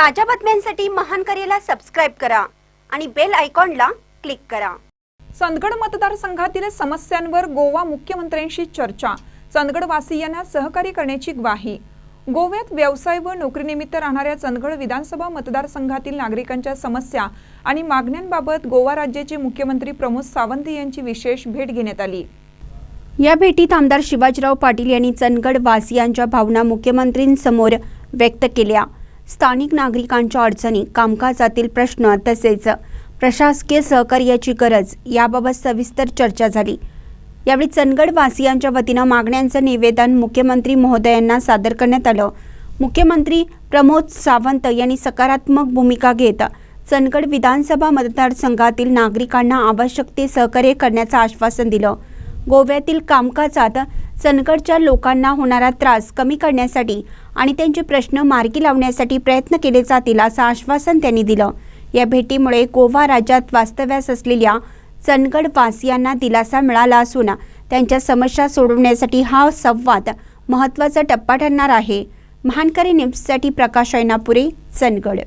ताज्या बातम्यांसाठी महान करेला सबस्क्राईब करा आणि बेल आयकॉनला क्लिक करा. चंदगड मतदारसंघातील समस्यांवर गोवा मुख्यमंत्र्यांशी चर्चा. चंदगड वासियांना सहकार्य करण्याची ग्वाही. गोव्यात व्यवसाय व नोकरीनिमित्त राहणाऱ्या चंदगड विधानसभा मतदारसंघातील नागरिकांच्या समस्या आणि मागण्यांबाबत गोवा राज्याचे मुख्यमंत्री प्रमोद सावंत यांची विशेष भेट घेण्यात आली. या भेटीत आमदार शिवाजीराव पाटील यांनी चंदगड वासियांच्या भावना मुख्यमंत्रींसमोर व्यक्त केल्या. स्थानिक नागरिकांच्या अडचणी कामकाजातील प्रश्न तसेच प्रशासकीय सहकार्याची गरज याबाबत सविस्तर चर्चा झाली. यावेळी चंदगड वासियांच्या वतीनं मागण्यांचं निवेदन मुख्यमंत्री महोदयांना सादर करण्यात आलं. मुख्यमंत्री प्रमोद सावंत यांनी सकारात्मक भूमिका घेत चंदगड विधानसभा मतदारसंघातील नागरिकांना आवश्यक ते सहकार्य करण्याचं आश्वासन दिलं. गोव्यातील कामकाजात चंदगडच्या लोकांना होणारा त्रास कमी करण्यासाठी आणि त्यांचे प्रश्न मार्गी लावण्यासाठी प्रयत्न केले जातील असं आश्वासन त्यांनी दिलं. या भेटीमुळे गोवा राज्यात वास्तव्यास असलेल्या चंदगड वासियांना दिलासा मिळाला असून त्यांच्या समस्या सोडवण्यासाठी हा संवाद महत्त्वाचा टप्पा ठरणार आहे. महानकरी न्यूजसाठी प्रकाश ऐनापुरे चंदगड